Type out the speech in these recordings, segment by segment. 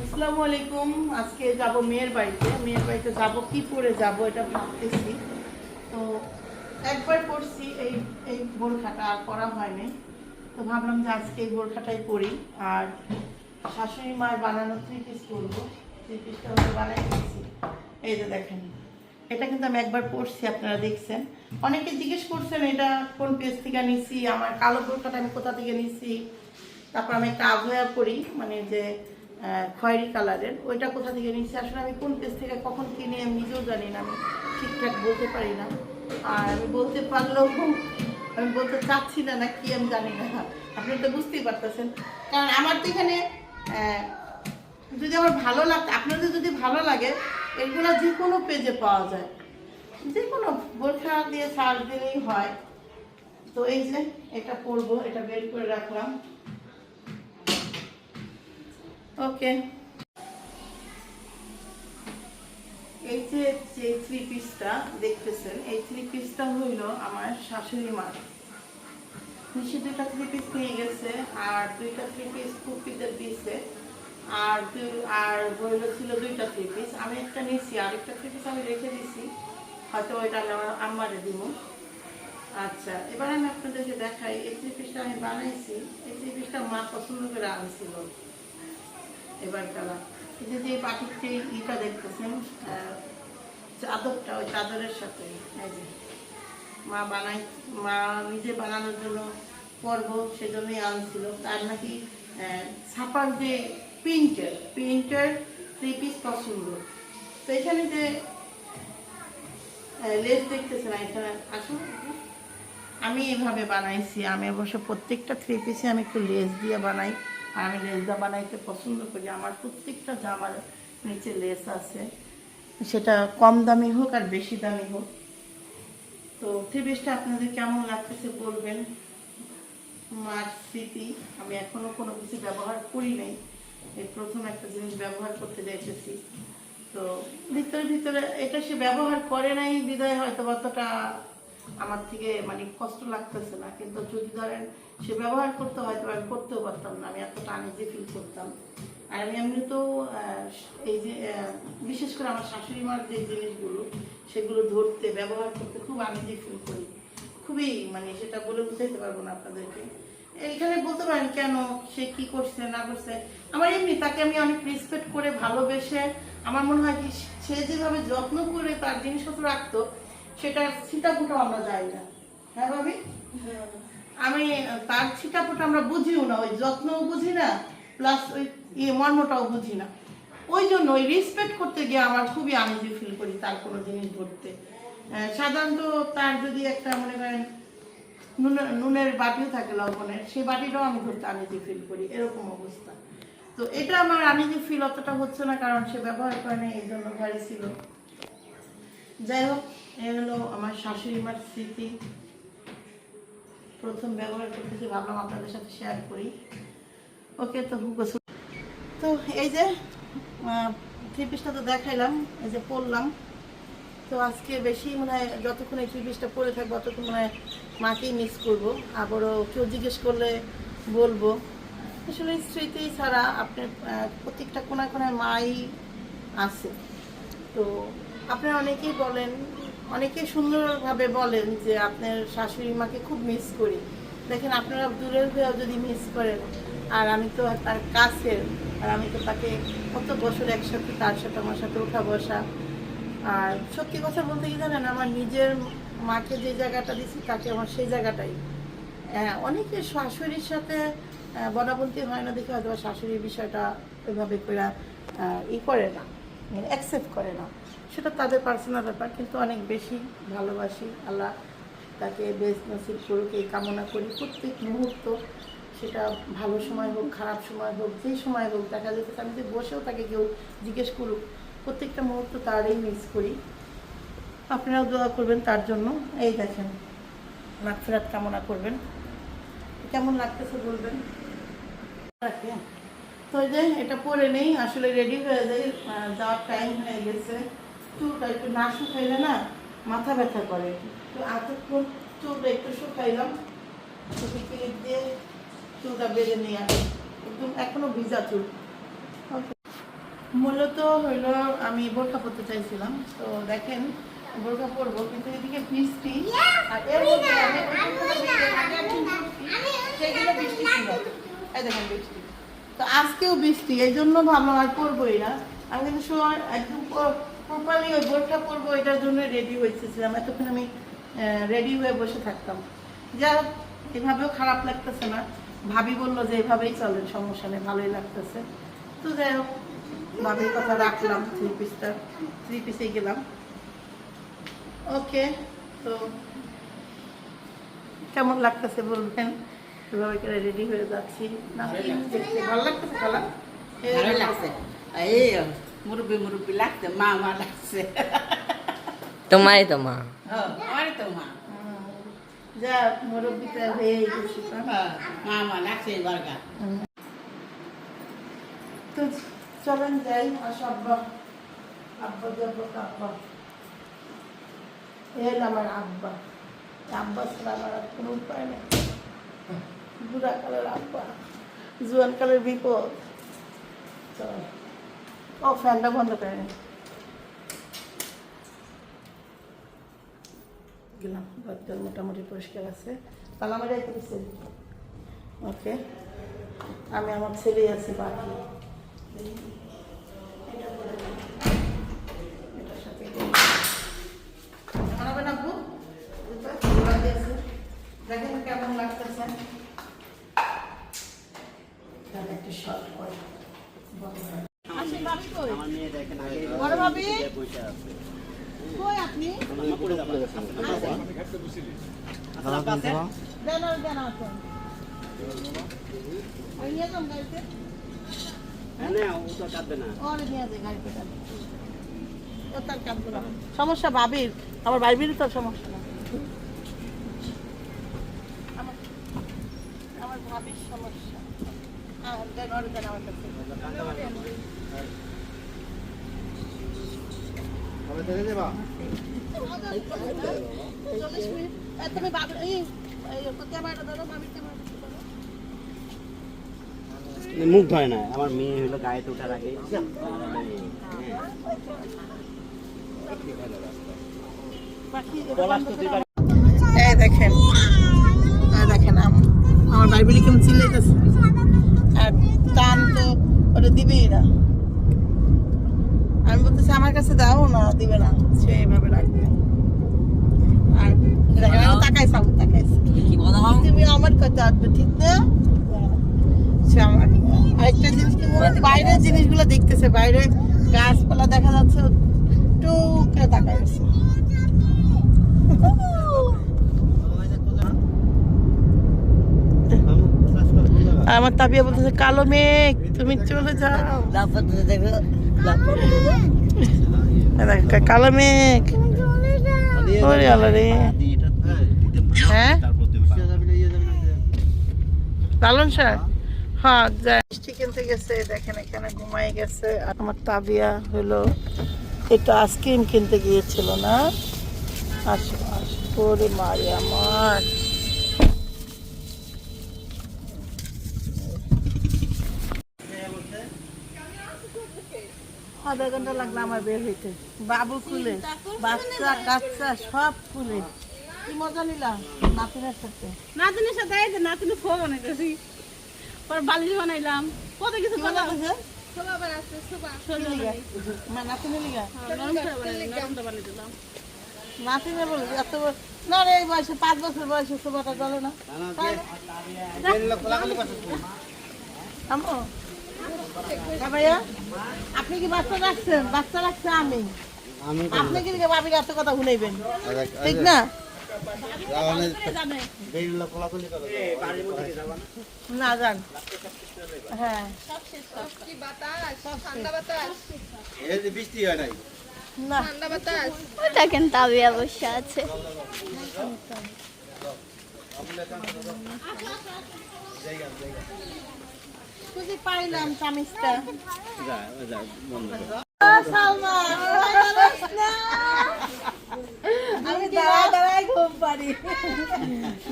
আসসালামু আলাইকুম। আজকে যাব মেয়ের বাড়িতে। মেয়ের বাড়িতে যাব কি পরে যাব এটা ভাবতেছি। তো একবার পরছি এই এই বোরখাটা আর পরা হয়নি তো ভাবলাম যে আজকে এই বোরখাটাই পরি আর শাশুড়ি মায়ের বানানো থ্রি পিস করব থ্রি পিসটা হচ্ছে বানাই এই যে দেখেন, এটা কিন্তু আমি একবার পরছি আপনারা দেখছেন। অনেকে জিজ্ঞেস করছেন, এটা কোন পেজ থেকে নিছি? আমার কালো বোরখাটা আমি কোথা থেকে নিছি? তারপর আমি একটা আভয়া পরি মানে যে খয়েরি কালারের। ওইটা কোথা থেকে নিচ্ছি আসলে আমি কোন পেজ থেকে কখন কিনে আমি নিজেও জানি না। আমি ঠিকঠাক বলতে পারি না। আর আমি বলতে পারলেও আমি বলতে চাচ্ছি না না কি আমি জানি না। আপনি তো বুঝতেই পারতেছেন। কারণ আমার তো এখানে যদি আমার ভালো লাগতো আপনাদের যদি ভালো লাগে, এগুলো যে কোনো পেজে পাওয়া যায়। যে কোনো বোরখা দিয়ে সার দিলেই হয়। তো এই যে, এটা পরবো, এটা বের করে রাখলাম। ওকে এই যে যে থ্রি পিসটা দেখতেছেন, এই থ্রি পিসটা হইল আমার শাশুড়ি মার। দুইটা থ্রি পিস নিয়ে গেছে, আর দুইটা থ্রি পিস কুপিদের দিয়েছে আর দুই- আর হইল ছিল দুইটা থ্রি পিস আমি একটা নিয়েছি আর একটা থ্রি পিস আমি রেখে দিছি। হয়তো ওইটা আমি আমার আম্মারে দিব আচ্ছা এবার আমি আপনাদেরকে দেখাই, এই থ্রি পিসটা আমি বানাইছি, এই থ্রি পিসটা মা পছন্দ করে আনছিল। এবার তারা এই যে পাখির যে ইটা দেখতেছেন চাদরটা ওই চাদরের সাথে মা বানাই, মা নিজে বানানোর জন্য পর্ব সেজন্যই আনছিল। তার নাকি ছাপার যে প্রিন্টের প্রিন্টের থ্রি পিস পছন্দ তো এখানে যে লেস দেখতেছেন এখানে আসুন। আমি এভাবে বানাইছি, আমি অবশ্য প্রত্যেকটা থ্রি পিসে আমি একটু লেস দিয়ে বানাই। আর আমি লেসটা বানাইতে পছন্দ করি। আমার প্রত্যেকটা জামার নিচে লেস আছে। সেটা কম দামি হোক আর বেশি দামি হোক। তো থ্রি পিসটা আপনাদের কেমন লাগতেছে বলবেন? মার স্মৃতি, আমি এখনও কোনো কিছু ব্যবহার করি নাই। এই প্রথম একটা জিনিস ব্যবহার করতে দেখেছি। তো ভিতরে ভিতরে এটা সে ব্যবহার করে নাই, বিদায় হয়তো অতটা আমার থেকে মানে কষ্ট লাগতেছে না। কিন্তু যদি ধরেন সে ব্যবহার করতে হয়তো আমি করতেও পারতাম না। আমি এতটা আনিজে ফিল করতাম। আর আমি এমনিতেও এই যে বিশেষ করে আমার শাশুড়ি মার যে জিনিসগুলো, সেগুলো ধরতে, ব্যবহার করতে খুব আনিজে ফিল করি। খুবই মানে সেটা বলে বুঝাইতে পারব না আপনাদেরকে। এইখানে বলতে পারেন কেন সে কি করছে, না করছে? আমার এমনি, তাকে আমি অনেক রেসপেক্ট করে ভালোবেসে, আমার মনে হয় কি সে যেভাবে যত্ন করে তার জিনিসপত্র রাখতো সেটা ছিটাফুটো আমরা যাই না। হ্যাঁ ভাবি? আমি, তার ছিটাফুটো আমরা বুঝিও না, ওই যত্নও বুঝি না প্লাস ওই ইয়ে মর্মটাও বুঝি না। ওই জন্য ওই রেসপেক্ট করতে গিয়ে আমার খুবই আনন্দি ফিল করি তার কোনো জিনিস ধরতে। সাধারণত তার যদি একটা মনে করেন নুনের নুনের বাটিও থাকে লবণের, সেই বাটিটাও আমি ধরতে আনিজি ফিল করি, এরকম অবস্থা। তো এটা আমার আনিজি ফিল অতটা হচ্ছে না, কারণ সে ব্যবহার করে না এই জন্য ঘরে ছিল। যাই হোক এ হলো আমার শাশুড়ি মার স্মৃতি। প্রথম ব্যবহার করতেছি ভাবলাম আপনাদের সাথে শেয়ার করি। ওকে, তো গোসল তো এই যে থ্রি পিসটা তো দেখাইলাম, এই যে পরলাম। তো আজকে বেশি মনে হয় যতক্ষণ এই থ্রি পিসটা পরে থাকব ততক্ষণ মনে হয় মাকেই মিস করব। আবারও কেউ জিজ্ঞেস করলে বলব। আসলে স্মৃতি ছাড়া আপনার প্রত্যেকটা কোনায় কোনায় মাই আছে। তো আপনারা অনেকেই বলেন অনেকেই সুন্দরভাবে বলেন যে আপনার শাশুড়ি মাকে খুব মিস করি। দেখেন আপনারা দূরের হয়েও যদি মিস করেন আর আমি তো তার কাছের আর আমি তো তাকে কত বছর একসাথে তার সাথে আমার সাথে উঠা বসা। আর সত্যি কথা বলতে কি জানেন আমার নিজের মাকে যে জায়গাটা দিছি তাকে আমার সেই জায়গাটাই। হ্যাঁ, অনেকে শাশুড়ির সাথে বনাবন্তি হয় না দেখে হয়তো শাশুড়ির বিষয়টা ওইভাবে করে ই করে না অ্যাকসেপ্ট করে না। সেটা তাদের পার্সোনাল ব্যাপার, কিন্তু অনেক বেশি ভালোবাসি। আল্লাহ তাকে বেশ নসিব করুক, এই কামনা করি। প্রত্যেক মুহূর্ত সেটা ভালো সময় হোক, খারাপ সময় হোক যেই সময় হোক, দেখা যেতে আমি যদি বসেও তাকে কেউ জিজ্ঞেস করুক, প্রত্যেকটা মুহূর্ত তারই মিস করি। আপনারাও দোয়া করবেন তার জন্য। এই দেখেন, মাগফিরাত কামনা করবেন। কেমন লাগতেছে বলবেন? তো যে, এটা পরে নেই, আসলে রেডি হয়ে যায় যাওয়ার টাইম হয়ে গেছে। একটু না শুকাইলে না মাথা ব্যথা করে। তো এতক্ষণ চুলটা একটু শুকাইলাম। ক্লিপ দিয়ে চুলটা নিয়ে আসি। একদম ভিজা চুল। মূলত হইল আমি বোরখা পরতে চাইছিলাম। তো দেখেন, বোরখা পরবো, কিন্তু এদিকে বৃষ্টি। আর এর মধ্যে বৃষ্টি বৃষ্টি। তো আজকেও বৃষ্টি এই জন্য ভাবলাম আর পরবোই না। আমি কিন্তু সময় একদম প্রপারলি ওই বোরখা পরবো এটার জন্য রেডি হয়েছিলাম। এতক্ষণ আমি রেডি হয়ে বসে থাকতাম। যা হোক, এভাবেও খারাপ লাগতেছে না। ভাবি বলল যে এভাবেই চলেন সমস্যা নেই ভালোই লাগতেছে। তো যাই হোক ভাবির কথা রাখলাম থ্রি পিসটা থ্রি পিসে গেলাম। ওকে তো কেমন লাগতেছে বলবেন? এভাবে করে রেডি হয়ে যাচ্ছি। না ভালো লাগতেছে খালা? ভালো লাগছে। এই মুরব্বি মুরব্বি লাগছে মা মা লাগছে তোমারই তো মা তো মা যা মুরব্বিটা হয়ে গেছি মা মা লাগছে বার্গা তো চলেন যাই আব্বা আব্বা যাব আমার আব্বা আব্বা ছাড়া আমার আর কোনো উপায় নেই বুড়া কালের আব্বা জুয়ান কালের বিপদ চল ও, ফ্যানটা বন্ধ করে নে। গেলাম বাচ্চার মোটামুটি পরিষ্কার আছে। তাহলে আমার রেখে ওকে। আমি আমার ছেলে আছি, বাকি এটার সাথে বানাবেন আপু দুটো ভালো দিয়েছে। দেখেন কেমন লাগতেছে তাহলে একটু শর্ট করে আসি ভাবি কই বড় ভাবি কই আপনি দেন আর দেন আসুন ওই নিয়ে যান গাড়িতে ওরে নিয়ে যায় গাড়িতে যান। ও তার কাজ করা সমস্যা ভাবির আমার ভাবিরই তো সমস্যা না আমার আমার ভাবির সমস্যা। আমার কাছে। মুখ ধরে না, আমার মেয়ে হলো গায়ে তো ওঠার আগে। দেখেন দেখেন আম- আমার বাইবেলি কেমন চিল্লাইতেছে। আর টান তো ওটা দিবেই না। আমি বলতেছি আমার কাছে দাও না দিবে না। সে এইভাবে রাখবে। আর তাকাইছে তাকাইছে তুমি আমার কথা আসবে ঠিক না? সে আমার আরেকটা জিনিস কি বাইরের জিনিসগুলো দেখতেছে বাইরে গাছপালা দেখা যাচ্ছে তাকাইছে আমার তাবিয়া বলতেছে কালো মেঘ তুমি চলে যাও। দেখো। কালো হ্যাঁ যায় মিষ্টি কিনতে গেছে দেখেন এখানে গেছে তাবিয়া আইসক্রিম কিনতে গিয়েছিল না আসো আসো ওরে মারি আমার আধা ঘণ্টা লাগল আমার বের হইতে। বাবু খুলে বাচ্চা কাচ্চা সব খুলে। কি মজা নিলাম নাতিনের সাথে? নাতিনের সাথে এই যে নাতিনের ফোন বানাইতেছি। পরে বালিশ বানাইলাম। কত কিছু কি মজা হয়েছে? সোবা বানাচ্ছে সোবা কি লিগা? মা নাতিনের লিগা? নরম করে বানাই নরমটা বানিয়ে দিলাম। নাতিনে বলে এত না রে এই বয়সে পাঁচ বছর বয়সে সোফাটা চলে না। হ্যাঁ ভাইয়া আপনি কি বাচ্চা রাখছেন বাচ্চা রাখছে আমি আপনি কি ভাবি এত কথা শুনাইবেন ঠিক না না যান হ্যাঁ বৃষ্টি হয় নাই দেখেন আছে খুঁজে পাইলাম চামিজটা যা যা বন্ধ আমি দাঁড়ায় দাঁড়ায় ঘুম পারি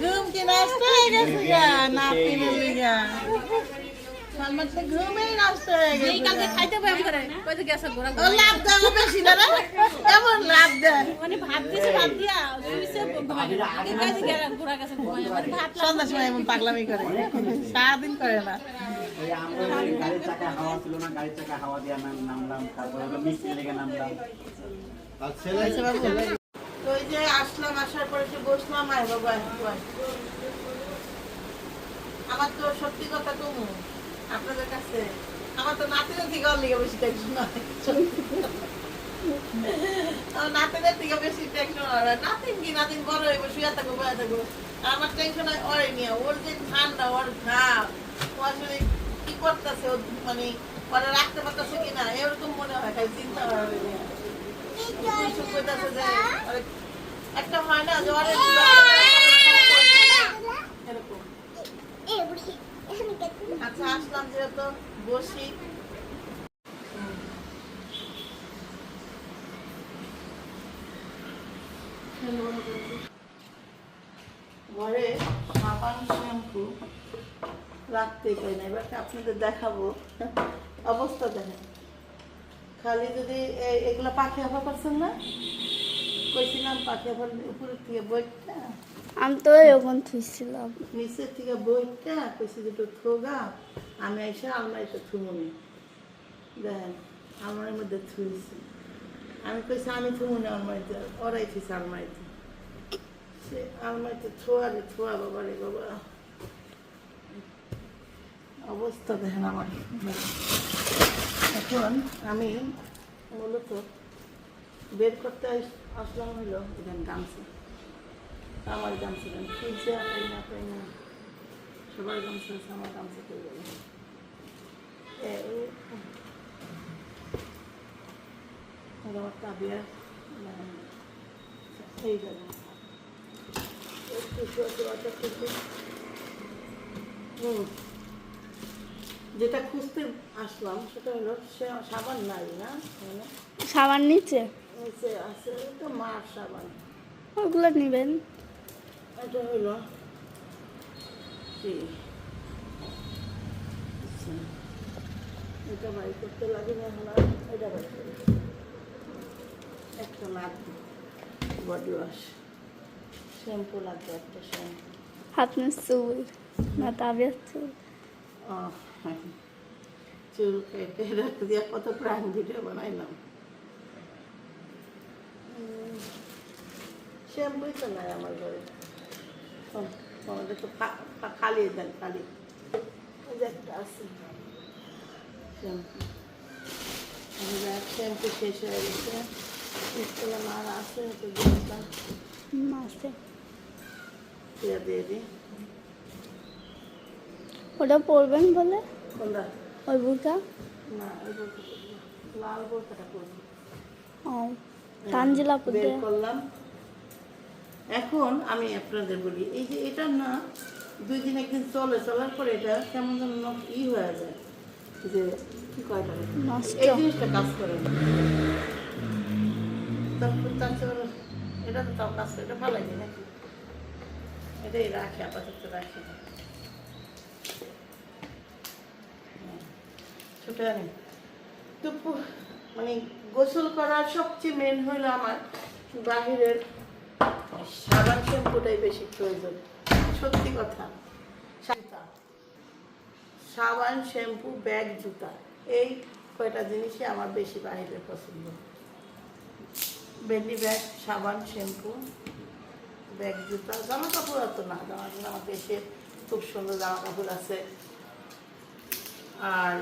ঘুম কি নষ্ট হয়ে গেছে গা নাতিনের লিগা সালমান তো ঘুমেই নষ্ট হয়ে এই কালকে খাইতে ব্যায়াম করে। কই তো গেছে ঘোরা ও লাভ দেয় বেশি না রে। এমন লাভ দেয়? মানে ভাত দিছে ভাত দিয়া শুইছে আগে গেছে মানে ভাত সন্ধ্যার সময় এমন পাগলামি করে। সারাদিন করে না। গাড়ির চাকা হাওয়া ছিল না গাড়ির চাকা হাওয়া দিয়ে নামলাম তারপরে মিস্ত্রি লেগে নামলাম। আর ছেলে? আচ্ছা বাবু। তো ওই যে আসলাম আসার পরে একটু বসলাম আয় বাবা আমার তো সত্যি কথা তো আপনাদের কাছে আমার তো নাতিনের থেকে বেশি টেনশন হয়। আমার থেকে বেশি টেনশন হয় নাতিন কি নাতিন বড় হইব শুয়ে থাকব বয়ে থাকব। আমার টেনশন হয় ওরে নিয়ে ওর যে ঠান্ডা ওর ঘাম ও আসলে কি করতেছে মানে ওরা রাখতে পারতেছে কিনা, এরকম মনে হয় খালি চিন্তা আরে, একটা হয় না যে আচ্ছা আসলাম যেহেতু, বসি। ঘরে সাবান শ্যাম্পু। রাখতে পাই না। এবার আপনাদের দেখাবো। অবস্থা দেখেন। খালি যদি এ- এগুলো পাখি হাফা করছেন না? কইছিলাম পাখি হাফার উপরের থেকে বইটা। আমি তো এরকম থুইছিলাম। নিচের থেকে বইটা কইছি দুটো থোগা। আমি এসে আলমারিতে থুমুনি। দেখেন আলমারির মধ্যে থুইছি। আমি কইছি আমি থুমুনি আলমারিতে ওরাই থুইছে আলমারিতে। সে আলমারিতে থোয়া রে থোয়া বাবা রে বাবা। অবস্থা দেখেন আমার। এখন আমি মূলত বের করতে আস- আসলাম হইল এখানে গামছা। আমার গামছা কেন? ফ্রিজে পাই না পাই না। সবার গামছা আছে, আমার গামছা পেয়ে গেল আমার তাবিয়া এই গেল একটু যেটা খুঁজতে আসলাম সেটা হলো সাবান নাই না সাবান নিচে? নিচে আছে তো মার সাবান। ওগুলো নেবেন। এটা হলো কি? এটা বাই করতে লাগে না এখন এটা বাই করি একটা লাগবে বডি ওয়াশ শ্যাম্পু লাগবে একটা শ্যাম্পু আপনার চুল না তাবিয়ার চুল। চুল কেটে রাখতে দিয়ে কত প্রাণ ভিডিও বানাইলাম। শ্যাম্পুই তো নাই আমার ঘরে। আমাদের তো খালি দেন খালি। একটা আছে। শ্যাম্পু। শ্যাম্পু শেষ হয়ে গেছে। আর আছে তো দিয়ে দিই। ওটা পরবেন বলে? ওই করব ও তানজিলা করলাম। এখন আমি আপনাদের বলি এই যে এটা না দুই দিন একদিন চলে চলার পরে এটা কেমন যেন ই হয়ে যায়। যে কি কয় এই জিনিসটা কাজ করে না। তারপর তার এটা তো তাও কাজ করে এটা ভালো লাগে নাকি? এটাই রাখি আপাতত রাখি। ছোট আনি। তো মানে গোসল করার সবচেয়ে মেন হলো আমার বাহিরের সাবান শ্যাম্পুটাই বেশি প্রয়োজন। সত্যি কথা। সাবান, শ্যাম্পু, ব্যাগ, জুতা। এই কয়টা জিনিসই আমার বেশি বাহিরের পছন্দ। বেলি ব্যাগ, সাবান, শ্যাম্পু, ব্যাগ, জুতা। জামা কাপড় এত না। জামা কাপড় আমার দেশে খুব সুন্দর জামা কাপড় আছে। আর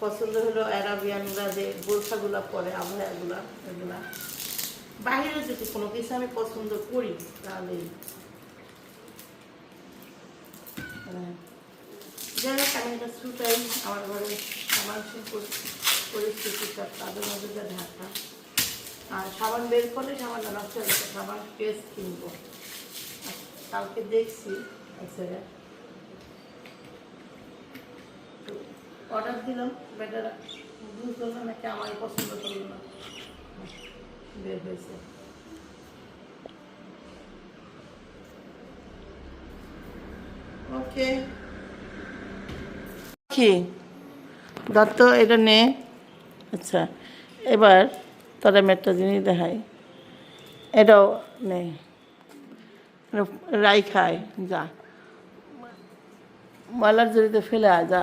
পছন্দ হলো অ্যারাবিয়ানরা যে বোরখাগুলো পরে, আবহাওয়াগুলো, এগুলা। বাইরে যদি কোনো কিছু আমি পছন্দ করি, তাহলে ছুটাই। আমার ঘরে তাদের মধ্যে ঢাকা আর সাবান বের সাবান কিনবো। কালকে দেখছি অর্ডার দিলাম বেটার বুঝলো নাকি আমার পছন্দ করল না। বের হয়েছে। ওকে কি? দত্ত, এটা নে। আচ্ছা এবার তোর আমি জিনিস দেখাই। এটাও নে। রাই খায় যা। ময়লার জড়িতে ফেলে যা।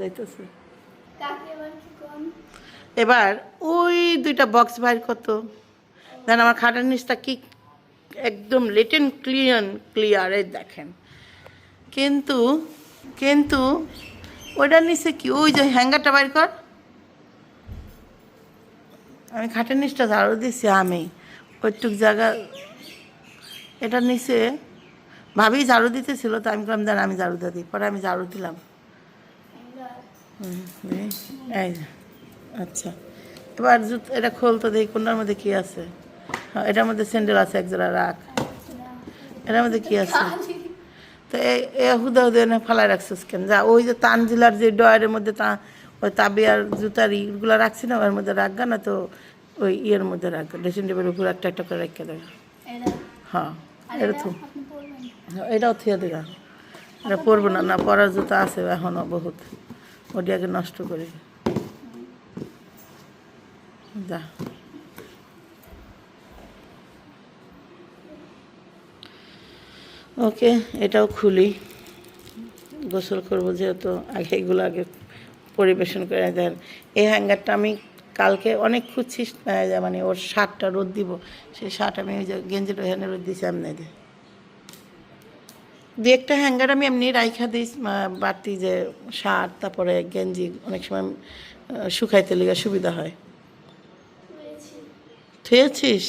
যাইতেছে। এবার ওই দুইটা বক্স বাইর করতো। দেন আমার খাটার নিচটা কি একদম লেটেন ক্লিয়ার ক্লিয়ার এই দেখেন। কিন্তু কিন্তু ওইটার নিচে কি? ওই যে হ্যাঙ্গারটা বাইর কর। আমি খাটের নিচটা ঝাড়ু দিছি আমি। ওইটুক জায়গা এটার নিচে ভাবি ঝাড়ু দিতেছিল তো আমি বললাম দেন আমি ঝাড়ু দিয়ে দিই। পরে আমি ঝাড়ু দিলাম। এই, আচ্ছা। এবার জুত এটা খোল তো দেখি কোনটার মধ্যে কি আছে? হ্যাঁ এটার মধ্যে স্যান্ডেল আছে এক জোড়া রাখ। এটার মধ্যে কি আছে? তো এ হুদা হুদা এনে ফালাই রাখছিস কেন? যা ওই যে তানজিলার যে ডয়ারের মধ্যে তা ওই তাবিয়ার জুতার ইগুলো রাখছি না ওর মধ্যে রাখগা না তো ওই ইয়ের মধ্যে রাখবে ড্রেসিং টেবিলের উপর একটা একটা করে রেখে দেবে। হ্যাঁ এটা তো। হ্যাঁ, এটাও থিয়ে দেগা এটা পরবো না না পরার জুতা আছে এখনও বহুত। ওটি আগে নষ্ট করে। যা। ওকে, এটাও খুলি। গোসল করব যেহেতু আগে এগুলো আগে পরিবেশন করে দেন। এই হ্যাঙ্গারটা আমি কালকে অনেক খুঁজছি মানে ওর শার্টটা রোদ দিব, সেই শার্ট আমি ওই যে গেঞ্জিটা এখানে রোদ দিয়েছি এমনি দিয়ে দু একটা হ্যাঙ্গার আমি এমনি রাইখা দিই বাড়তি যে শার্ট তারপরে গেঞ্জি অনেক সময় শুকাইতে লেগে সুবিধা হয়। থুয়েছিস?